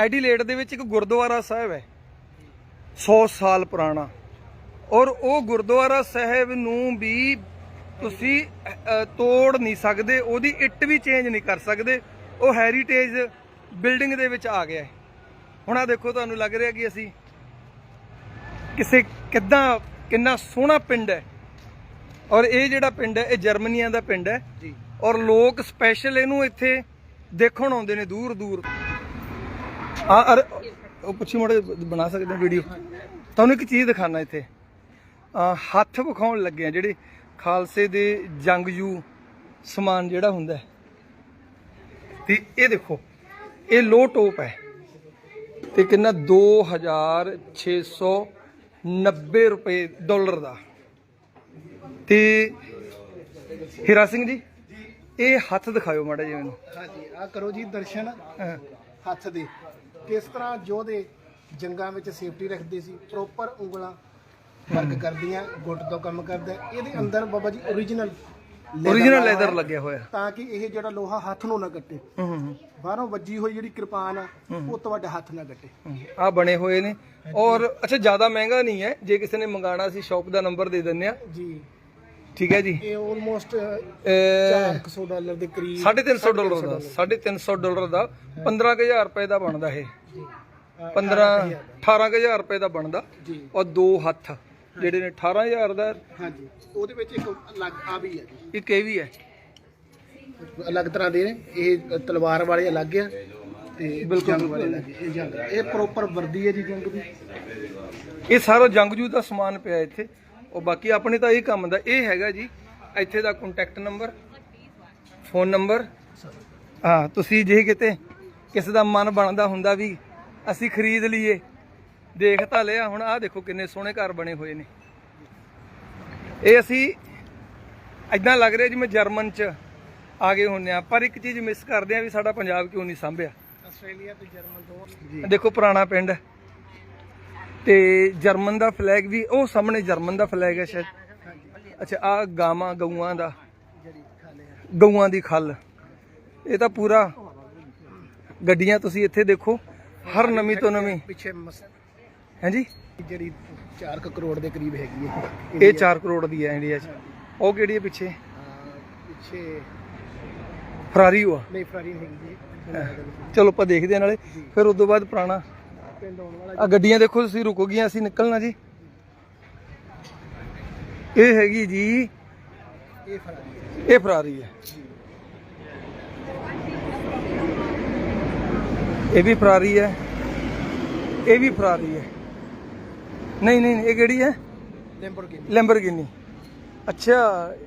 Adelaide ਦੇ ਵਿੱਚ ਇੱਕ ਗੁਰਦੁਆਰਾ ਸਾਹਿਬ ਹੈ। 100 ਸਾਲ ਪੁਰਾਣਾ। ਔਰ ਉਹ ਗੁਰਦੁਆਰਾ ਸਾਹਿਬ ਨੂੰ ਵੀ ਤੁਸੀਂ ਤੋੜ ਨਹੀਂ ਸਕਦੇ ਉਹਦੀ ਇੱਟ ਵੀ ਚੇਂਜ ਨਹੀਂ ਕਰ ਸਕਦੇ। ਉਹ ਹੈਰੀਟੇਜ ਬਿਲਡਿੰਗ ਦੇ ਵਿੱਚ ਆ ਗਿਆ ਹੈ। ਹੁਣ ਆ ਦੇਖੋ ਤੁਹਾਨੂੰ ਲੱਗ ਰਿਹਾ ਕਿ ਅਸੀਂ ਕਿਸੇ ਕਿੱਦਾਂ ਕਿੰਨਾ ਸੋਹਣਾ ਪਿੰਡ ਹੈ। ਔਰ ਇਹ ਜਿਹੜਾ ਪਿੰਡ ਹੈ ਇਹ ਜਰਮਨੀਆਂ ਦਾ ਪਿੰਡ ਹੈ। ਜੀ। ਔਰ ਲੋਕ ਸਪੈਸ਼ਲ ਇਹਨੂੰ ਇੱਥੇ ਦੇਖਣ ਆਉਂਦੇ ਨੇ ਦੂਰ ਦੂਰ ਆ ਅਰ ਉਹ ਪੁੱਛੀ ਮੋੜੇ ਬਣਾ ਸਕਦੇ ਵੀਡੀਓ ਤੁਹਾਨੂੰ ਇੱਕ ਚੀਜ਼ ਦਿਖਾਣਾ ਇੱਥੇ। ਆ ਹੱਥ ਵਿਖਾਉਣ ਲੱਗੇ ਆ ਜਿਹੜੇ ਖਾਲਸੇ ਦੇ ਜੰਗਜੂ ਸਮਾਨ ਜਿਹੜਾ ਹੁੰਦਾ ਤੇ ਇਹ ਦੇਖੋ ਇਹ ਲੋ ਟੋਪ ਹੈ। ਤੇ ਕਿੰਨਾ? 2690 ਰੁਪਏ ਡਾਲਰ ਦਾ। ਤੇ ਹੀਰਾ ਸਿੰਘ ਜੀ ਇਹ ਹੱਥ ਦਿਖਾਇਓ ਮਾੜਾ ਜੀ ਮੈਨੂੰ। ਹਾਂਜੀ ਆ ਕਰੋ ਜੀ ਦਰਸ਼ਨ। ਹੱਥ ਦੇ। ਕਿਸ ਤਰ੍ਹਾਂ ਯੋਧੇ ਜੰਗਾਂ ਵਿੱਚ ਸੇਫਟੀ ਰੱਖਦੇ ਸੀ ਪ੍ਰੋਪਰ ਉਂਗਲਾਂ ਵਰਕ ਕਰਦੀਆਂ ਗੁੱਟ ਤੋਂ ਕੰਮ ਕਰਦਾ ਇਹਦੇ ਅੰਦਰ Baba ji original original leather ਲੱਗਿਆ ਹੋਇਆ। ਤਾਂ ਕਿ ਇਹ ਜਿਹੜਾ ਲੋਹਾ ਹੱਥ ਨੂੰ ਨਾ ਕੱਟੇ। ਹੂੰ ਹੂੰ ਬਾਹਰੋਂ ਵੱਜੀ ਹੋਈ ਜਿਹੜੀ ਕਿਰਪਾਨ ਆ ਉਹ ਤੁਹਾਡੇ ਹੱਥ ਨਾ ਕੱਟੇ। ਆ ਬਣੇ ਹੋਏ ਨੇ। ਔਰ ਅੱਛਾ ਜ਼ਿਆਦਾ ਮਹਿੰਗਾ ਨਹੀਂ ਹੈ। ਜੇ ਕਿਸੇ ਨੇ ਮੰਗਾਣਾ ਸੀ ਸ਼ਾਪ ਦਾ ਨੰਬਰ ਦੇ ਦਿੰਨੇ ਆ। ਜੀ। ਠੀਕ ਹੈ ਜੀ। ਇਹ ਆਲਮੋਸਟ ਇਹ 400 ਡਾਲਰ ਦੇ ਕਰੀਬ 350 ਡਾਲਰ ਦਾ 350 ਡਾਲਰ ਦਾ 15000 ਰੁਪਏ ਦਾ ਬਣਦਾ ਇਹ। 15 18000 ਰੁਪਏ ਦਾ ਬਣਦਾ ਔਰ ਦੋ ਹੱਥ ਜਿਹੜੇ ਨੇ 18000 ਦਾ। ਹਾਂਜੀ। ਉਹਦੇ ਵਿੱਚ ਇੱਕ ਅਲੱਗ ਆ ਵੀ ਹੈ ਜੀ। ਇੱਕ ਇਹ ਵੀ ਹੈ। ਅਲੱਗ ਤਰ੍ਹਾਂ ਦੇ ਨੇ। ਇਹ ਤਲਵਾਰ ਵਾਲੇ ਅਲੱਗ ਆ ਤੇ ਬਿਲਕੁਲ, ਜੰਗ ਵਾਲੇ ਅਲੱਗ ਇਹ ਜੰਗ। ਇਹ ਪ੍ਰੋਪਰ ਵਰਦੀ ਹੈ ਜੀ ਜੰਗ ਦੀ। ਇਹ ਸਾਰਾ ਜੰਗਜੂ ਦਾ ਸਮਾਨ ਪਿਆ ਇੱਥੇ। ਉਹ ਬਾਕੀ ਆਪਣੇ ਤਾਂ ਇਹ ਕੰਮ ਦਾ ਇਹ ਹੈਗਾ ਜੀ ਇੱਥੇ ਦਾ ਕੰਟੈਕਟ ਨੰਬਰ ਫੋਨ ਨੰਬਰ ਹਾਂ ਤੁਸੀਂ ਜੇ ਕਿਤੇ ਕਿਸੇ ਦਾ ਮਨ ਬਣਦਾ ਹੁੰਦਾ ਵੀ ਅਸੀਂ ਖਰੀਦ ਲਈਏ ਦੇਖ ਤਾਂ ਲਿਆ ਹੁਣ ਆਹ ਦੇਖੋ ਕਿੰਨੇ ਸੋਹਣੇ ਘਰ ਬਣੇ ਹੋਏ ਨੇ। ਇਹ ਅਸੀਂ ਇਦਾਂ ਲੱਗ ਰਿਹਾ ਜਿਵੇਂ ਜਰਮਨ ਚ ਆ ਗਏ ਹੁੰਨੇ ਆ ਪਰ ਇੱਕ ਚੀਜ਼ ਮਿਸ ਕਰਦੇ ਆ ਵੀ ਸਾਡਾ ਪੰਜਾਬ ਕਿਉਂ ਨਹੀਂ ਸਾਂਭਿਆ। ਆਸਟ੍ਰੇਲੀਆ ਤੇ ਜਰਮਨ ਜੀ ਦੇਖੋ ਪੁਰਾਣਾ ਪਿੰਡ ਹੈ। ਤੇ ਜਰਮਨ ਦਾ ਫਲੈਗ ਵੀ ਉਹ ਸਾਹਮਣੇ ਜਰਮਨ ਦਾ ਫਲੈਗ ਹੈ ਸ਼ਾਇਦ। ਅੱਛਾ ਆ ਗਾਵਾਂ ਗਊਆਂ ਦਾ। ਆ ਗਊਆਂ ਦੀ ਖੱਲ। ਇਹ ਤਾਂ ਪੂਰਾ ਗੱਡੀਆਂ ਤੁਸੀਂ ਇੱਥੇ ਦੇਖੋ ਹਰ ਨਵੀਂ ਤੋਂ ਨਵੀਂ। ਪਿੱਛੇ ਹਾਂਜੀ? ਜਿਹੜੀ 4 ਕਰੋੜ ਦੇ ਕਰੀਬ ਹੈਗੀ ਹੈ। ਇਹ 4 ਕਰੋੜ ਦੀ ਹੈ ਇੰਡੀਆ 'ਚ। ਉਹ ਕਿਹੜੀ ਹੈ ਪਿੱਛੇ? ਪਿੱਛੇ ਫਰਾਰੀ ਹੋਆ ਨਹੀਂ ਫਰਾਰੀ ਨਹੀਂ ਹੈਗੀ ਚਲੋ ਆਪਾਂ ਦੇਖਦੇ ਹਾਂ ਨਾਲੇ। ਫਿਰ ਉਸ ਤੋਂ ਬਾਅਦ ਪੁਰਾਣਾ ਪਿੰਡ ਆਉਣ ਵਾਲਾ ਆ ਗੱਡੀਆਂ ਦੇਖੋ ਤੁਸੀਂ ਰੁਕੋ ਗਈਆਂ ਅਸੀਂ ਨਿਕਲਣਾ ਜੀ। ਇਹ ਹੈਗੀ ਜੀ ਇਹ ਫਰਾਰੀ ਹੈ। ਇਹ ਫਰਾਰੀ ਹੈ ਇਹ ਵੀ ਫਰਾਰੀ ਹੈ ਇਹ ਵੀ ਫਰਾਰੀ ਹੈ। ਨਹੀਂ ਨਹੀਂ ਨਹੀਂ, ਇਹ ਕਿਹੜੀ ਹੈ? ਲੈਂਬਰਗਿਨੀ ਲੈਂਬਰਗਿਨੀ ਅੱਛਾ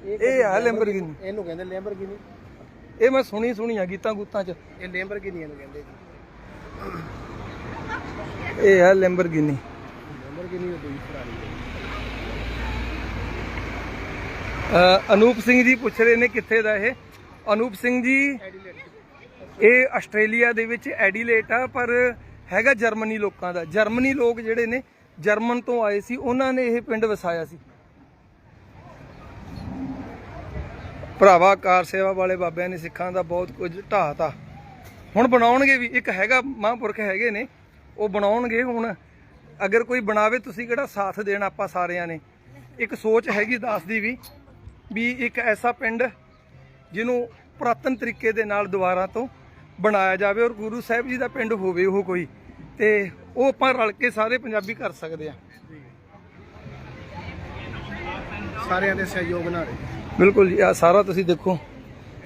ਇਹ ਹੈ ਲੈਂਬਰਗਿਨੀ ਇਹਨੂੰ ਕਹਿੰਦੇ ਲੈਂਬਰਗਿਨੀ ਇਹ ਮੈਂ ਸੁਣੀ ਸੁਣੀ ਆ ਗੀਤਾਂ ਗੂਤਾਂ ਚ। ਇਹ ਲੈਂਬਰਗਿਨੀ ਇਹਨੂੰ ਕਹਿੰਦੇ ਜੀ। ਇਹ ਹੈ ਲੈਂਬਰਗਿਨੀ ਅਨੂਪ ਸਿੰਘ ਜੀ ਪੁੱਛ ਰਹੇ ਨੇ ਕਿੱਥੇ ਦਾ ਇਹ। ਅਨੂਪ ਸਿੰਘ ਜੀ ਇਹ ਆਸਟ੍ਰੇਲੀਆ ਦੇ ਵਿੱਚ ਐਡੀਲੇਟ ਆ ਪਰ ਹੈਗਾ ਜਰਮਨੀ ਲੋਕਾਂ ਦਾ। ਜਰਮਨੀ ਲੋਕ ਜਿਹੜੇ ਨੇ ਜਰਮਨ ਤੋਂ ਆਏ ਸੀ ਉਹਨਾਂ ਨੇ ਇਹ ਪਿੰਡ ਵਸਾਇਆ ਸੀ। ਭਰਾਵਾ ਕਾਰ ਸੇਵਾ ਵਾਲੇ ਬਾਬਿਆਂ ਨੇ ਸਿੱਖਾਂ ਦਾ ਬਹੁਤ ਕੁਝ ਢਾਤਾ ਹੁਣ ਬਣਾਉਣਗੇ ਵੀ ਇੱਕ ਹੈਗਾ ਮਹਾਂਪੁਰਖ ਹੈਗੇ ਨੇ ਉਹ ਬਣਾਉਣਗੇ ਹੁਣ। ਅਗਰ ਕੋਈ ਬਣਾਵੇ ਤੁਸੀਂ ਕਿਹੜਾ ਸਾਥ ਦੇਣਾ ਆਪਾਂ ਸਾਰਿਆਂ ਨੇ? ਇੱਕ ਸੋਚ ਹੈਗੀ ਦਾਸ ਦੀ ਵੀ ਵੀ ਇੱਕ ਐਸਾ ਪਿੰਡ ਜਿਹਨੂੰ ਪੁਰਾਤਨ ਤਰੀਕੇ ਦੇ ਨਾਲ ਦੁਬਾਰਾ ਤੋਂ ਬਣਾਇਆ ਜਾਵੇ ਔਰ ਗੁਰੂ ਸਾਹਿਬ ਜੀ ਦਾ ਪਿੰਡ ਹੋਵੇ ਉਹ ਕੋਈ ਤੇ ਉਹ ਆਪਾਂ ਰਲ ਕੇ ਸਾਰੇ ਪੰਜਾਬੀ ਕਰ ਸਕਦੇ ਆ ਸਾਰਿਆਂ ਦੇ ਸਹਿਯੋਗ ਨਾਲ। ਬਿਲਕੁਲ ਜੀ ਆ ਸਾਰਾ ਤੁਸੀਂ ਦੇਖੋ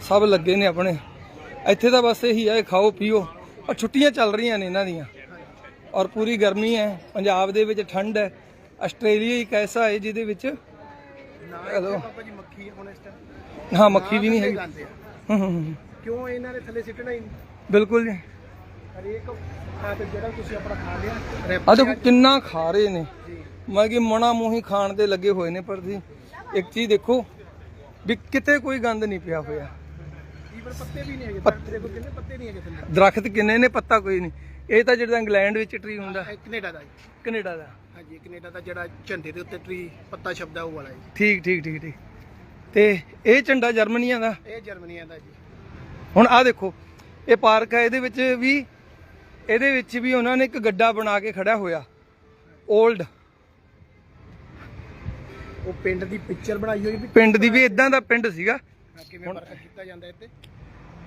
ਸਭ ਲੱਗੇ ਨੇ ਆਪਣੇ। ਇੱਥੇ ਤਾਂ ਬਸ ਇਹੀ ਹੈ ਖਾਓ ਪੀਓ। ਔਰ ਛੁੱਟੀਆਂ ਚੱਲ ਰਹੀਆਂ ਨੇ ਇਹਨਾਂ ਦੀਆਂ। ਔਰ ਪੂਰੀ ਗਰਮੀ ਹੈ ਪੰਜਾਬ ਦੇ ਵਿੱਚ ਠੰਡ ਹੈ ਆਸਟ੍ਰੇਲੀਆ ਇੱਕ ਐਸਾ ਹੈ ਜਿਹਦੇ ਵਿੱਚ ਹੈਲੋ। ਪਾਪਾ ਜੀ ਮੱਖੀ ਹੁਣ ਇਸ ਟਾਈਮ ਹਾਂ ਮੱਖੀ ਵੀ ਨਹੀਂ ਹੈਗੀ। ਹੂੰ, ਹੂੰ। ਕਿਉਂ ਇਹਨਾਂ ਨੇ ਥੱਲੇ ਸਿੱਟਣਾ ਹੀ ਨਹੀਂ? ਬਿਲਕੁਲ ਜੀ। ਹਰੇਕ ਤੇ ਜਿਹੜਾ ਤੁਸੀਂ ਆਪਣਾ ਖਾ ਲਿਆ ਆ ਦੇਖੋ ਕਿੰਨਾ ਖਾ ਰਹੇ ਨੇ। ਜੀ। ਮੈਂ ਕਿ ਮਣਾ ਮੂੰਹੀ ਖਾਣ ਦੇ ਲੱਗੇ ਹੋਏ ਨੇ ਪਰ ਤੁਸੀਂ ਇੱਕ ਚੀਜ਼ ਦੇਖੋ ਵੀ ਕਿਤੇ ਕੋਈ ਗੰਦ ਨਹੀਂ ਪਿਆ ਹੋਇਆ। ਪੱਤੇ ਵੀ ਨਹੀਂ ਹੈਗੇ ਦਰਖਤ ਦੇ ਕਿੰਨੇ ਪੱਤੇ ਨਹੀਂ ਹੈਗੇ ਦਰਖਤ ਕਿੰਨੇ ਨੇ ਪੱਤਾ ਕੋਈ ਨਹੀਂ। ਇਹ ਤਾਂ ਜਿਹੜਾ ਇੰਗਲੈਂਡ ਵਿੱਚ ਟਰੀ ਹੁੰਦਾ। ਇਹ ਕੈਨੇਡਾ ਦਾ ਜੀ। ਕੈਨੇਡਾ ਦਾ। ਹਾਂਜੀ ਕੈਨੇਡਾ ਦਾ ਜਿਹੜਾ ਝੰਡੇ ਦੇ ਉੱਤੇ ਟਰੀ ਪੱਤਾ ਛਪਦਾ ਉਹ ਵਾਲਾ ਜੀ। ਠੀਕ ਠੀਕ ਠੀਕ ਠੀਕ। ਤੇ ਇਹ ਝੰਡਾ ਜਰਮਨੀਆਂ ਦਾ? ਇਹ ਜਰਮਨੀਆਂ ਦਾ ਜੀ। ਹੁਣ ਆਹ ਦੇਖੋ ਇਹ ਪਾਰਕ ਹੈ ਇਹਦੇ ਵਿੱਚ ਵੀ ਇਹਦੇ ਵਿੱਚ ਵੀ ਉਹਨਾਂ ਨੇ ਇੱਕ ਗੱਡਾ ਬਣਾ ਕੇ ਖੜਾ ਹੋਇਆ। 올ਡ ਉਹ ਪਿੰਡ ਦੀ ਪਿਕਚਰ ਬਣਾਈ ਹੋਈ ਵੀ ਪਿੰਡ ਦੀ ਵੀ ਇਦਾਂ ਦਾ ਪਿੰਡ ਸੀਗਾ। ਕਿਵੇਂ ਵਰਕ ਕੀਤਾ ਜਾਂਦਾ ਇੱਥੇ?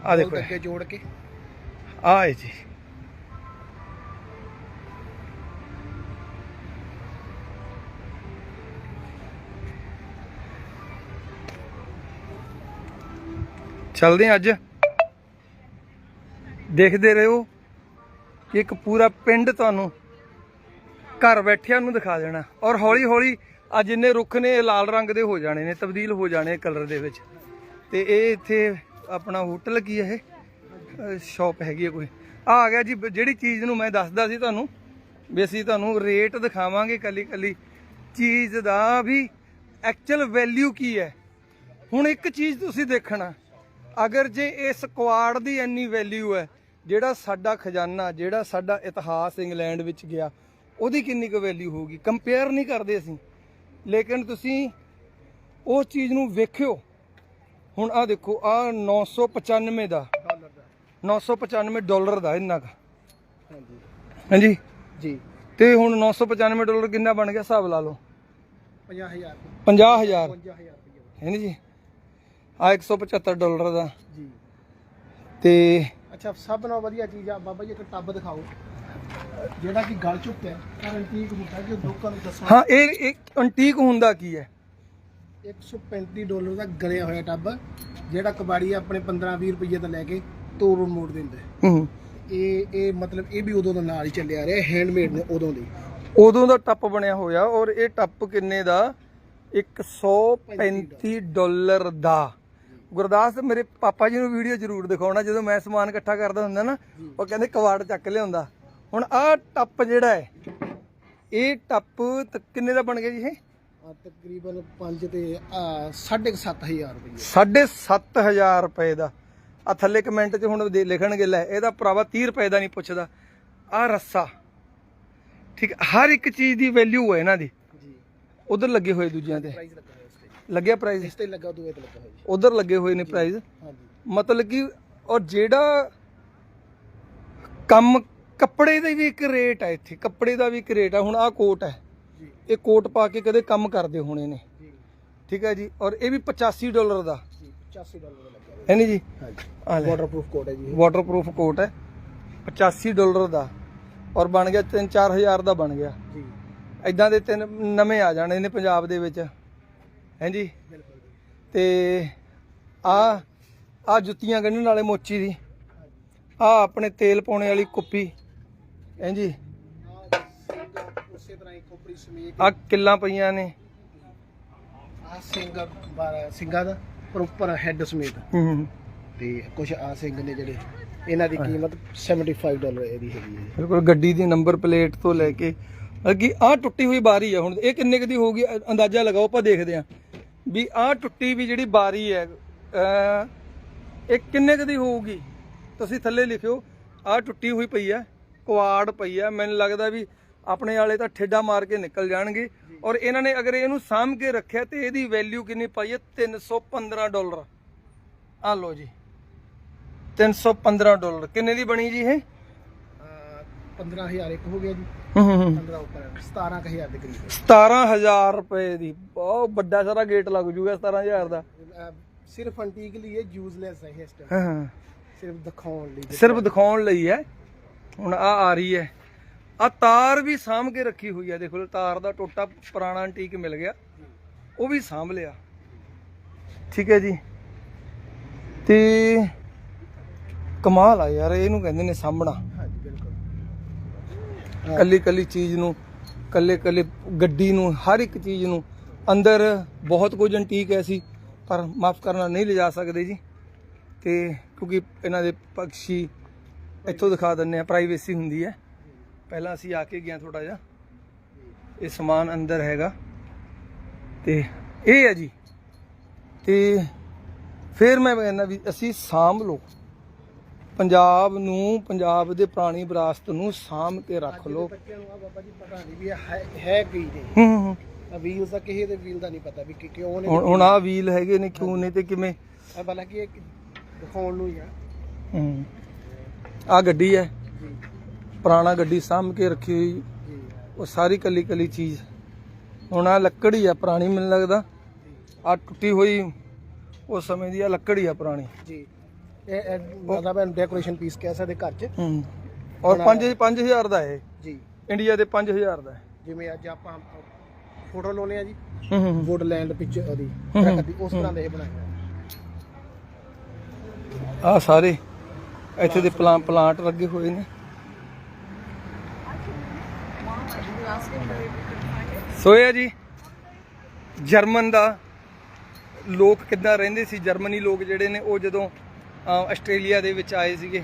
ਆ ਦੇਖੋ। ਅੱਗੇ ਜੋੜ ਕੇ। ਆ ਹੈ ਜੀ। ਚੱਲਦੇ ਹਾਂ ਅੱਜ। ਦੇਖਦੇ ਰਹੋ ਕਿ ਇੱਕ ਪੂਰਾ ਪਿੰਡ ਤੁਹਾਨੂੰ ਘਰ ਬੈਠਿਆਂ ਨੂੰ ਦਿਖਾ ਦੇਣਾ। ਔਰ ਹੌਲੀ ਹੌਲੀ ਆ ਜਿੰਨੇ ਰੁੱਖ ਨੇ, ਇਹ ਲਾਲ ਰੰਗ ਦੇ ਹੋ ਜਾਣੇ ਨੇ, ਤਬਦੀਲ ਹੋ ਜਾਣੇ ਕਲਰ ਦੇ ਵਿੱਚ। ਤੇ ਇਹ ਇੱਥੇ ਆਪਣਾ ਹੋਟਲ ਕੀ ਹੈ ਇਹ? ਸ਼ਾਪ ਹੈਗੀ ਹੈ ਕੋਈ। ਆ ਆ ਗਿਆ ਜੀ, ਜਿਹੜੀ ਚੀਜ਼ ਨੂੰ ਮੈਂ ਦੱਸਦਾ ਸੀ ਤੁਹਾਨੂੰ, ਵੀ ਅਸੀਂ ਤੁਹਾਨੂੰ ਰੇਟ ਦਿਖਾਵਾਂਗੇ ਕੱਲੀ ਕੱਲੀ ਚੀਜ਼ ਦਾ ਵੀ ਐਕਚੁਅਲ ਵੈਲਿਊ ਕੀ ਹੈ? ਹੁਣ ਇੱਕ ਚੀਜ਼ ਤੁਸੀਂ ਦੇਖਣਾ ਅਗਰ ਜੇ ਇਸ ਕੁਆੜ ਦੀ ਇੰਨੀ ਵੈਲਿਊ ਹੈ ਜਿਹੜਾ ਸਾਡਾ ਖਜ਼ਾਨਾ ਜਿਹੜਾ ਸਾਡਾ ਇਤਿਹਾਸ ਇੰਗਲੈਂਡ ਵਿੱਚ ਗਿਆ ਉਹਦੀ ਕਿੰਨੀ ਕੁ ਵੈਲਿਊ ਹੋਊਗੀ? ਕੰਪੇਅਰ ਨਹੀਂ ਕਰਦੇ ਅਸੀਂ। ਲੇਕਿਨ ਤੁਸੀਂ ਉਸ ਚੀਜ਼ ਨੂੰ ਵੇਖਿਓ। ਹੁਣ ਆ ਦੇਖੋ ਆ 995 ਦਾ। ਡਾਲਰ ਦਾ 995 ਡਾਲਰ ਦਾ ਇੰਨਾ ਕੁ। ਹਾਂਜੀ। ਹਾਂਜੀ? ਜੀ। ਤੇ ਹੁਣ 995 ਡਾਲਰ ਕਿੰਨਾ ਬਣ ਗਿਆ ਹਿਸਾਬ ਲਾ ਲਓ। 50000 50000 55000 ਰੁਪਏ ਹੈ ਨੀ ਜੀ? ਆ 175 ਡਾਲਰ ਦਾ। ਜੀ। ਤੇ ਅੱਛਾ ਸਭ ਨਾਲੋਂ ਵਧੀਆ ਚੀਜ਼ ਆ। ਬਾਬਾ ਜੀ ਇੱਕ ਟੱਬ ਦਿਖਾਓ। ਜਿਹੜਾ ਕਿ ਗਲ ਚੁੱਕਿਆ ਹੈ ਐਂਟੀਕ ਹੁੰਦਾ ਕਿ ਲੋਕਾਂ ਨੂੰ ਦੱਸਣਾ। ਹਾਂ ਇਹ ਇੱਕ ਐਂਟੀਕ ਹੁੰਦਾ ਕੀ ਹੈ? 135 ਡਾਲਰ ਦਾ ਗਲਿਆ ਹੋਇਆ ਟੱਬ ਜਿਹੜਾ ਕਬਾੜੀ ਆਪਣੇ 15-20 ਰੁਪਏ ਦਾ ਲੈ ਕੇ ਤੋੜ ਮੋੜ ਦਿੰਦਾ। ਹੂੰ। ਇਹ ਇਹ ਮਤਲਬ ਇਹ ਵੀ ਉਦੋਂ ਦਾ ਨਾਲ ਹੀ ਚੱਲਿਆ ਰਿਹਾ ਹੈਂਡਮੇਡ ਨੇ ਉਦੋਂ ਦੀ। ਉਦੋਂ ਦਾ ਟੱਪ ਬਣਿਆ ਹੋਇਆ ਔਰ ਇਹ ਟੱਪ ਕਿੰਨੇ ਦਾ? 135 ਡਾਲਰ ਦਾ। ਗੁਰਦਾਸ ਮੇਰੇ ਪਾਪਾ ਜੀ ਨੂੰ ਵੀਡੀਓ ਜ਼ਰੂਰ ਦਿਖਾਉਣਾ ਜਦੋਂ ਮੈਂ ਸਮਾਨ ਇਕੱਠਾ ਕਰਦਾ ਹੁੰਦਾ ਨਾ ਉਹ ਕਹਿੰਦੇ ਕਵਾੜ ਚੱਕ ਲਿਆਉਂਦਾ। ਹੁਣ ਆਹ ਟੱਪ ਜਿਹੜਾ ਹੈ ਇਹ ਟੱਪ ਤ- ਕਿੰਨੇ ਦਾ ਬਣ ਗਿਆ ਜੀ ਇਹ? ਆ ਤਕਰੀਬਨ 5 ਤੇ ਆ 7500 ਰੁਪਏ। ਸਾਢੇ ਸੱਤ ਹਜ਼ਾਰ ਰੁਪਏ ਦਾ। ਆ ਥੱਲੇ ਕਮੈਂਟ 'ਚ ਹੁਣ ਦੇ- ਲਿਖਣਗੇ ਲੈ ਇਹਦਾ ਭਰਾਵਾ 30 ਰੁਪਏ ਦਾ ਨਹੀਂ ਪੁੱਛਦਾ। ਆ ਰੱਸਾ। ਠੀਕ ਹੈ, ਹਰ ਇੱਕ ਚੀਜ਼ ਦੀ ਵੈਲਿਊ ਹੈ ਇਹਨਾਂ ਦੀ। ਜੀ। ਉਧਰ ਲੱਗੇ ਹੋਏ ਦੂਜਿਆਂ ਤੇ ਪ੍ਰਾਈਸ ਲੱਗਾ। ਹੋਇਆ ਇਸ ਤੇ ਲੱਗਿਆ ਪ੍ਰਾਈਸ ਇਸ ਤੇ ਲੱਗਾ ਦੂਏ ਤੇ ਲੱਗਾ ਹੋਇਆ ਜੀ। ਉਧਰ ਲੱਗੇ ਹੋਏ ਨੇ ਪ੍ਰਾਈਸ ਹਾਂਜੀ। ਮਤਲਬ ਕਿ ਔਰ ਜਿਹੜਾ ਕੰਮ ਕੱਪੜੇ ਦਾ ਵੀ ਇੱਕ ਰੇਟ ਹੈ ਇੱਥੇ ਕੱਪੜੇ ਦਾ ਵੀ ਇੱਕ ਰੇਟ ਹੈ ਹੁਣ ਆਹ ਕੋਟ ਹੈ। ਇਹ ਕੋਟ ਪਾ ਕੇ ਕਦੇ ਕੰਮ ਕਰਦੇ ਹੋਣੇ ਨੇ। ਠੀਕ ਹੈ ਜੀ? ਔਰ ਇਹ ਵੀ 85 ਡਾਲਰ ਦਾ। ਜੀ 85 ਡਾਲਰ ਦਾ ਲੱਗਾ ਹੋਇਆ। ਹੈ ਨਹੀਂ ਜੀ? ਹਾਂਜੀ। ਆ ਵਾਟਰਪ੍ਰੂਫ ਕੋਡ ਹੈ ਜੀ। ਵਾਟਰਪ੍ਰੂਫ ਕੋਟ ਹੈ। 85 ਡਾਲਰ ਦਾ। ਔਰ ਬਣ ਗਿਆ 3-4000 ਦਾ ਬਣ ਗਿਆ। ਜੀ। ਇਦਾਂ ਦੇ ਤਿੰਨ ਨਵੇਂ ਆ ਜਾਣੇ ਨੇ ਪੰਜਾਬ ਦੇ ਵਿੱਚ। ਹਾਂਜੀ? ਤੇ ਆ ਆ ਜੁੱਤੀਆਂ ਗੰਢਣ ਵਾਲੇ ਮੋਚੀ ਦੀ। ਆ ਆਪਣੇ ਤੇਲ ਪਾਉਣੇ ਵਾਲੀ ਕੁੱਪੀ। ਹਾਂਜੀ? ਆ ਆ ਕਿੱਲਾਂ ਪਈਆਂ ਨੇ। ਆ ਸਿੰਘ ਸਿੰਘਾਂ ਦਾ ਪ੍ਰੋਪਰ ਹੈੱਡ ਸਮੇਤ। ਹੂੰ ਤੇ ਕੁਝ ਆ ਸਿੰਘ ਨੇ ਜਿਹੜੇ ਇਹਨਾਂ ਦੀ ਕੀਮਤ 75 ਡਾਲਰ ਇਹਦੀ ਹੈਗੀ ਹੈ ਬਿਲਕੁਲ ਗੱਡੀ ਦੀ ਨੰਬਰ ਪਲੇਟ ਤੋਂ ਲੈ ਕੇ। ਅੱਗੇ ਆ ਟੁੱਟੀ ਹੋਈ ਬਾਰੀ ਹੈ ਹੁਣ। ਇਹ ਕਿੰਨੇ ਕੁ ਦੀ ਹੋਊਗੀ ਅੰਦਾਜ਼ਾ ਲਗਾਓ ਆਪਾਂ ਦੇਖਦੇ ਹਾਂ। ਵੀ ਆਹ ਟੁੱਟੀ ਵੀ ਜਿਹੜੀ ਬਾਰੀ ਹੈ ਇਹ ਕਿੰਨੇ ਕੁ ਦੀ ਹੋਊਗੀ? ਤੁਸੀਂ ਥੱਲੇ ਲਿਖਿਓ, ਆਹ ਟੁੱਟੀ ਹੋਈ ਪਈ ਹੈ, ਕੁਆੜ ਪਈ ਹੈ। ਮੈਨੂੰ ਲੱਗਦਾ ਵੀ ਆਪਣੇ ਵਾਲੇ ਤਾਂ ਠੇਡਾ ਮਾਰ ਕੇ ਨਿਕਲ ਜਾਣਗੇ। ਔਰ ਇਹਨਾਂ ਨੇ ਅਗਰ ਇਹਨੂੰ ਸਾਂਭ ਕੇ ਰੱਖਿਆ ਤੇ ਇਹਦੀ ਵੈਲਿਊ ਕਿੰਨੀ ਪਾਈ ਹੈ? 315 ਡਾਲਰ। ਆ ਲਓ ਜੀ। 315 ਡਾਲਰ। ਕਿੰਨੇ ਦੀ ਬਣੀ ਜੀ ਇਹ? 15000 ਇੱਕ ਹੋ ਗਿਆ ਜੀ। ਹੂੰ ਹੂੰ ਹੂੰ। 15 ਉੱਪਰ 17000 ਦੇ ਕਰੀਬ। 17000 ਰੁਪਏ ਦੀ। ਬਹੁਤ ਵੱਡਾ ਸਾਰਾ ਗੇਟ ਲੱਗ ਜੂਗਾ 17000 ਦਾ। ਅਹ ਸਿਰਫ ਅੰਟੀਕ ਲਈ ਇਹ ਯੂਜ਼ਲੈਸ ਹੈ ਇਸ ਟਾਈਮ ਹਾਂ ਹਾਂ। ਸਿਰਫ ਦਿਖਾਉਣ ਲਈ ਸਿਰਫ ਦਿਖਾਉਣ ਲਈ ਹੈ। ਹੁਣ ਆ ਆ ਰਹੀ ਹੈ। ਆ ਤਾਰ ਵੀ ਸਾਂਭ ਕੇ ਰੱਖੀ ਹੋਈ ਹੈ। ਦੇਖੋ ਲਓ, ਤਾਰ ਦਾ ਟੋਟਾ ਪੁਰਾਣਾ ਐਂਟੀਕ ਮਿਲ ਗਿਆ। ਉਹ ਵੀ ਸਾਂਭ ਲਿਆ। ਠੀਕ ਹੈ ਜੀ। ਤੇ ਕਮਾਲ ਆ ਯਾਰ ਇਹਨੂੰ ਕਹਿੰਦੇ ਨੇ ਸਾਂਭਣਾ। ਕੱਲੀ ਕੱਲੀ ਚੀਜ਼ ਨੂੰ ਕੱਲੇ ਕੱਲੇ ਗੱਡੀ ਨੂੰ, ਹਰ ਇੱਕ ਚੀਜ਼ ਨੂੰ, ਅੰਦਰ ਬਹੁਤ ਕੁਝ ਐਂਟੀਕ ਹੈ ਸੀ, ਪਰ ਮਾਫ ਕਰਨਾ ਨਹੀਂ ਲਿਜਾ ਸਕਦੇ ਜੀ। ਤੇ ਕਿਉਂਕਿ ਇਹਨਾਂ ਦੇ ਪੰਛੀ ਇੱਥੋਂ ਦਿਖਾ ਦਿੰਨੇ ਆ ਪ੍ਰਾਈਵੇਸੀ ਹੁੰਦੀ ਹੈ। ਪਹਿਲਾਂ ਅਸੀਂ ਆ ਕੇ ਗਏ ਥੋੜਾ ਜਿਹਾ, ਇਹ ਸਮਾਨ ਅੰਦਰ ਹੈਗਾ। ਤੇ ਇਹ ਹੈ ਜੀ। ਤੇ ਫਿਰ ਮੈਂ ਕਹਿੰਦਾ ਵੀ ਅਸੀਂ ਸਾਂਭ ਲਓ। ਪੰਜਾਬ ਨੂੰ ਪੰਜਾਬ ਦੇ ਪੁਰਾਣੀ ਵਿਰਾਸਤ ਨੂੰ ਸਾਂਭ ਕੇ ਰੱਖ ਲਓ। ਬੱਚਿਆਂ ਨੂੰ ਆ ਬਾਬਾ ਜੀ ਪਤਾ ਨਹੀਂ ਵੀ ਇਹ ਹੈ ਹੈ ਕੀ ਨੇ। ਹੂੰ ਹੂੰ, ਹੂੰ। ਆ ਵੀਲ ਦਾ ਕਿਸੇ ਦੇ ਵੀਲ ਦਾ ਨਹੀਂ ਪਤਾ ਵੀ ਕਿ ਕਿਉਂ ਨੇ। ਹੁਣ ਹੁਣ ਆ ਵੀਲ ਹੈਗੇ ਨੇ ਕਿਉਂ ਨੇ ਤੇ ਕਿਵੇਂ? ਆ ਹਾਲਾਂਕਿ ਇਹ ਦਿਖਾਉਣ ਨੂੰ ਹੀ ਆ। ਹੂੰ। ਆ ਗੱਡੀ ਹੈ। ਜੀ। ਪੁਰਾਣਾ ਗੱਡੀ ਸਾਂਭ ਕੇ ਰੱਖੀ ਹੋਈ। ਜੀ। ਉਹ ਸਾਰੀ ਕੱਲੀ ਕੱਲੀ ਚੀਜ਼। ਹੁਣ ਆ ਲੱਕੜੀ ਆ ਪੁਰਾਣੀ ਮੈਨੂੰ ਲੱਗਦਾ। ਆ ਟੁੱਟੀ ਹੋਈ ਉਸ ਸਮੇਂ ਦੀ ਆ ਲੱਕੜੀ ਆ ਪੁਰਾਣੀ। ਜੀ। ਇਹ ਇਹ ਮਤਲਬ ਡੈਕੋਰੇਸ਼ਨ ਪੀਸ ਕਹਿ ਸਕਦੇ ਘਰ 'ਚ। ਔਰ 5 5000 ਦਾ ਇਹ? ਜੀ। ਇੰਡੀਆ ਦੇ 5000 ਦਾ। ਜਿਵੇਂ ਅੱਜ ਆਪਾਂ ਫੋਟੋ ਲਾਉਨੇ ਆ ਜੀ। ਹੂੰ ਵੁੱਡਲੈਂਡ ਪਿਕਚਰ ਉਹਦੀ। ਪ੍ਰਕਿਰਤੀ ਉਸ ਤਰ੍ਹਾਂ ਦਾ ਇਹ ਹੋਇਆ। ਆ ਸਾਰੇ ਇੱਥੇ ਦੇ ਪਲਾਂ ਪਲਾਂਟ ਲੱਗੇ ਹੋਏ ਨੇ। ਸੋਇਆ ਜੀ ਜਰਮਨ ਦਾ ਲੋਕ ਕਿੱਦਾਂ ਰਹਿੰਦੇ ਸੀ? ਜਰਮਨੀ ਲੋਕ ਜਿਹੜੇ ਨੇ ਉਹ ਜਦੋਂ ਆਸਟ੍ਰੇਲੀਆ ਦੇ ਵਿੱਚ ਆਏ ਸੀਗੇ।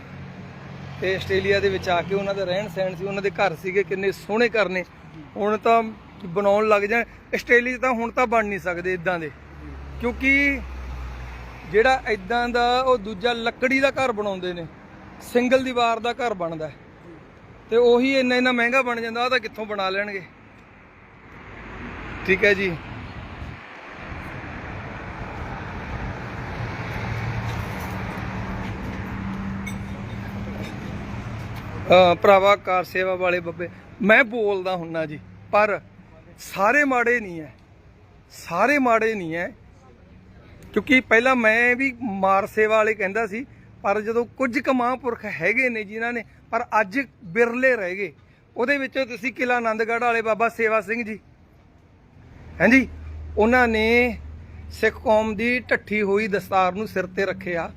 ਤੇ ਆਸਟ੍ਰੇਲੀਆ ਦੇ ਵਿੱਚ ਆ ਕੇ ਉਹਨਾਂ ਦਾ ਰਹਿਣ ਸਹਿਣ ਸੀ, ਉਹਨਾਂ ਦੇ ਘਰ ਸੀਗੇ, ਕਿੰਨੇ ਸੋਹਣੇ ਘਰ ਨੇ। ਹੁਣ ਤਾਂ ਬਣਾਉਣ ਲੱਗ ਜਾਣ। ਆਸਟ੍ਰੇਲੀਆ ਤਾਂ ਹੁਣ ਤਾਂ ਬਣ ਨਹੀਂ ਸਕਦੇ ਇਦਾਂ ਦੇ। ਕਿਉਂਕਿ ਜਿਹੜਾ ਇਦਾਂ ਦਾ ਉਹ ਦੂਜਾ ਲੱਕੜੀ ਦਾ ਘਰ ਬਣਾਉਂਦੇ ਨੇ, ਸਿੰਗਲ ਦੀਵਾਰ ਦਾ ਘਰ ਬਣਦਾ। ਹੈ। ਤੇ ਉਹੀ ਇੰਨਾ ਇੰਨਾ ਮਹਿੰਗਾ ਬਣ ਜਾਂਦਾ ਉਹ ਤਾਂ ਕਿੱਥੋਂ ਬਣਾ ਲੈਣਗੇ? ਠੀਕ ਹੈ ਜੀ। ਭਰਾਵਾ, ਕਾਰ ਸੇਵਾ ਵਾਲੇ ਬੱਬੇ, ਮੈਂ ਬੋਲਦਾ ਹੁੰਨਾ ਜੀ, ਪਰ ਸਾਰੇ ਮਾੜੇ ਨਹੀਂ ਐ, ਸਾਰੇ ਮਾੜੇ ਨਹੀਂ ਐ, ਕਿਉਂਕਿ ਪਹਿਲਾਂ ਮੈਂ ਵੀ ਮਾਰ ਸੇਵਾ ਵਾਲੇ ਕਹਿੰਦਾ ਸੀ, ਪਰ ਜਦੋਂ ਕੁਝ ਕੁ ਮਹਾਂਪੁਰਖ ਹੈਗੇ ਨੇ ਜਿਨ੍ਹਾਂ ਨੇ, ਪਰ ਅੱਜ ਬਿਰਲੇ ਰਹਿ ਗਏ, ਉਹਦੇ ਵਿੱਚੋਂ ਤੁਸੀਂ ਕਿਲਾ ਆਨੰਦਗੜ੍ਹ ਵਾਲੇ ਬਾਬਾ ਸੇਵਾ ਸਿੰਘ ਜੀ ਹਾਂਜੀ ਉਹਨਾਂ ਨੇ ਸਿੱਖ ਕੌਮ ਦੀ ਢੱਠੀ ਹੋਈ ਦਸਤਾਰ ਨੂੰ ਸਿਰ ਤੇ ਰੱਖਿਆ,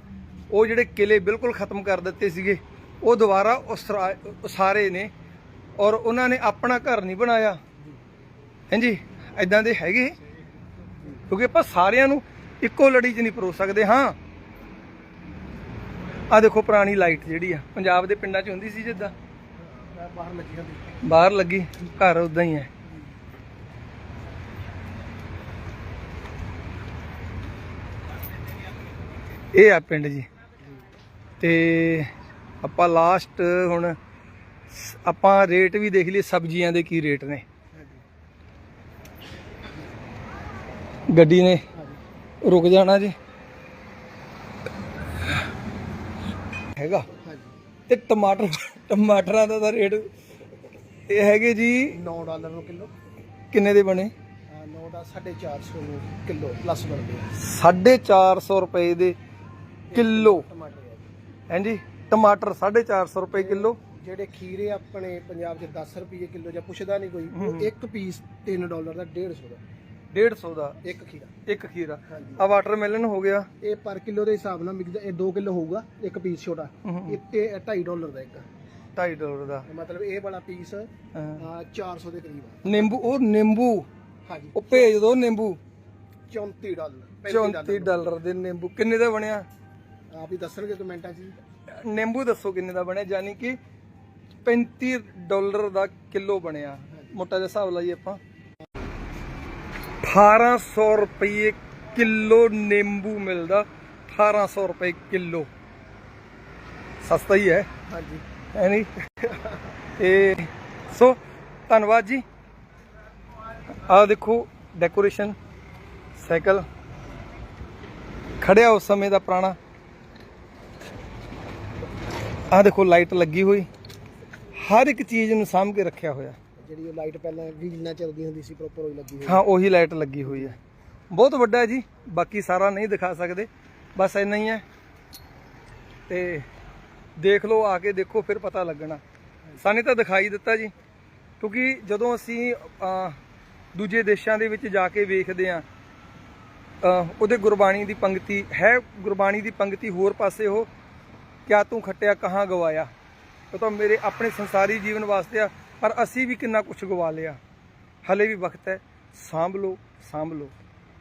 ਉਹ ਜਿਹੜੇ ਕਿਲੇ ਬਿਲਕੁਲ ਖਤਮ ਕਰ ਦਿੱਤੇ ਸੀਗੇ ਉਹ ਦੁਬਾਰਾ ਉਸਰਾ- ਉਸਾਰੇ ਨੇ ਔਰ ਉਹਨਾਂ ਨੇ ਆਪਣਾ ਘਰ ਨਹੀਂ ਬਣਾਇਆ। ਹਾਂਜੀ ਐਦਾਂ ਦੇ ਹੈਗੇ? ਕਿਉਂਕਿ ਆਪਾਂ ਸਾਰਿਆਂ ਨੂੰ ਇੱਕੋ ਲੜੀ 'ਚ ਨਹੀਂ ਪਰੋ ਸਕਦੇ। ਹਾਂ। ਆ ਦੇਖੋ ਪੁਰਾਣੀ ਲਾਈਟ ਜਿਹੜੀ ਆ, ਪੰਜਾਬ ਦੇ ਪਿੰਡਾਂ 'ਚ ਹੁੰਦੀ ਸੀ ਜਿੱਦਾਂ? ਬਾਹਰ ਲੱਗੀ। ਬਾਹਰ ਲੱਗੀ ਘਰ ਉਦਾਂ ਹੀ ਹੈ। ਇਹ ਆ ਪਿੰਡ ਜੀ। ਤੇ ਆਪਾਂ ਲਾਸਟ ਹੁਣ ਆਪਾਂ ਰੇਟ ਵੀ ਦੇਖ ਲਈ ਸਬਜ਼ੀਆਂ ਦੇ ਕੀ ਰੇਟ ਨੇ। ਗੱਡੀ ਨੇ ਰੁਕ ਜਾਣਾ ਜੀ। ਹੈਗਾ। ਤੇ ਟਮਾਟਰ ਟਮਾਟਰਾਂ ਦਾ ਤਾਂ ਰੇਟ ਇਹ ਹੈਗੇ ਜੀ 9 ਡਾਲਰ ਨੂੰ ਕਿਲੋ। ਕਿੰਨੇ ਦੇ ਬਣੇ? 9 ਦਾ 450 ਨੂੰ ਕਿਲੋ ਪਲੱਸ ਬਣਦੇ ਆ 450 ਰੁਪਏ ਦੇ ਕਿਲੋ। ਟਮਾਟਰ। ਹਾਂਜੀ ਟਮਾਟਰ 450 ਰੁਪਏ ਕਿਲੋ। ਜਿਹੜੇ ਖੀਰੇ ਆਪਣੇ ਪੰਜਾਬ 'ਚ 10 ਰੁਪਏ ਕਿਲੋ ਜਾਂ ਪੁੱਛਦਾ ਨਹੀਂ ਕੋਈ ਉਹ ਇੱਕ ਪੀਸ 3 ਡਾਲਰ ਦਾ 150 ਦਾ। 150 ਦਾ? ਇੱਕ ਖੀਰਾ। ਇੱਕ ਖੀਰਾ। ਹਾਂਜੀ। ਆ ਵਾਟਰਮੈਲਨ ਹੋ ਗਿਆ। ਇਹ ਪਰ ਕਿਲੋ ਦੇ ਹਿਸਾਬ ਨਾਲ ਮਿਕਦਾ ਇਹ 2 ਕਿਲੋ ਹੋਊਗਾ ਇੱਕ ਪੀਸ ਛੋਟਾ। ਹਮ। ਇਹ ਤੇ 2.5 ਡਾਲਰ ਦਾ ਇੱਕ। 2.5 ਡਾਲਰ ਦਾ। ਮਤਲਬ ਇਹ ਵਾਲਾ ਪੀਸ ਹਾਂ। 400 ਦੇ ਕਰੀਬ ਆ। ਨਿੰਬੂ ਉਹ ਨਿੰਬੂ। ਹਾਂਜੀ। ਉਹ ਭੇਜ ਦੋ ਨਿੰਬੂ। 34 ਡਾਲਰ 34 ਡਾਲਰ ਦੇ ਨਿੰਬੂ। ਕਿੰਨੇ ਦਾ ਬਣਿਆ? ਆਪ ਹੀ ਦੱਸਣਗੇ ਕਮੈਂਟਾਂ 'ਚ ਜੀ। ਨਿੰਬੂ ਦੱਸੋ ਕਿੰਨੇ ਦਾ ਬਣਿਆ? ਯਾਨੀ ਕਿ 35 ਡਾਲਰ ਦਾ ਕਿਲੋ ਬਣਿਆ। ਮੋਟਾ ਜਿਹਾ ਹਿਸਾਬ ਲਾਈਏ ਆਪਾਂ। 1800 ਰੁਪਏ ਕਿਲੋ ਨਿੰਬੂ ਮਿਲਦਾ। 1800 ਰੁਪਏ ਕਿਲੋ। ਸਸਤਾ ਹੀ ਹੈ। ਹਾਂਜੀ। ਹੈ ਨਹੀਂ ਤੇ ਸੋ ਧੰਨਵਾਦ ਜੀ। ਆਹ ਦੇਖੋ ਡੈਕੋਰੇਸ਼ਨ ਸਾਈਕਲ। ਖੜਿਆ ਉਸ ਸਮੇਂ ਦਾ ਪੁਰਾਣਾ। ਆਹ ਦੇਖੋ ਲਾਈਟ ਲੱਗੀ ਹੋਈ। ਹਰ ਇੱਕ ਚੀਜ਼ ਨੂੰ ਸਾਂਭ ਕੇ ਰੱਖਿਆ ਹੋਇਆ। ਜਿਹੜੀ ਉਹ ਲਾਈਟ ਪਹਿਲਾਂ ਵੀਲ ਨਾਲ ਚੱਲਦੀ ਹੁੰਦੀ ਸੀ ਪ੍ਰੋਪਰ ਉਹੀ ਲੱਗੀ ਹੋਈ। ਹਾਂ ਉਹੀ ਲਾਈਟ ਲੱਗੀ ਹੋਈ ਹੈ। ਬਹੁਤ ਵੱਡਾ ਹੈ ਜੀ ਬਾਕੀ ਸਾਰਾ ਨਹੀਂ ਦਿਖਾ ਸਕਦੇ। ਬਸ ਇੰਨਾ ਹੀ ਹੈ। ਤੇ ਦੇਖ ਲਓ ਆ ਕੇ ਦੇਖੋ ਫਿਰ ਪਤਾ ਲੱਗਣਾ। ਸਾਨੇ ਤਾਂ ਦਿਖਾਈ ਦਿੱਤਾ ਜੀ ਕਿਉਂਕਿ ਜਦੋਂ ਅਸੀਂ ਦੂਜੇ ਦੇਸ਼ਾਂ ਦੇ ਵਿੱਚ ਜਾ ਕੇ ਵੇਖਦੇ ਆ ਉਹਦੇ ਗੁਰਬਾਣੀ ਦੀ ਪੰਕਤੀ ਹੈ ਗੁਰਬਾਣੀ ਦੀ ਪੰਕਤੀ ਹੋਰ ਪਾਸੇ ਉਹ ਕਿਆ ਤੂੰ ਖੱਟਿਆ, ਕਹਾਂ ਗਵਾਇਆ? ਉਹ ਤਾਂ ਮੇਰੇ ਆਪਣੇ ਸੰਸਾਰੀ ਜੀਵਨ ਵਾਸਤੇ ਆ, ਪਰ ਅਸੀਂ ਵੀ ਕਿੰਨਾ ਕੁਝ ਗਵਾ ਲਿਆ। ਹਲੇ ਵੀ ਵਕਤ ਹੈ। ਸਾਂਭ ਲਓ ਸਾਂਭ ਲਓ।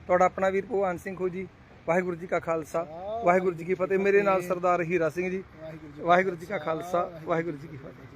ਤੁਹਾਡਾ ਆਪਣਾ ਵੀਰ ਭਗਵਾਨ ਸਿੰਘ ਹੋ ਜੀ, ਵਾਹਿਗੁਰੂ ਜੀ ਕਾ ਖਾਲਸਾ। ਵਾਹਿਗੁਰੂ ਜੀ ਕੀ ਫਤਿਹ। ਮੇਰੇ ਨਾਲ ਸਰਦਾਰ ਹੀਰਾ ਸਿੰਘ ਜੀ ਵਾਹਿਗੁਰੂ ਜੀ ਵਾਹਿਗੁਰੂ ਜੀ ਕਾ ਖਾਲਸਾ, ਵਾਹਿਗੁਰੂ ਜੀ ਕੀ ਫਤਿਹ।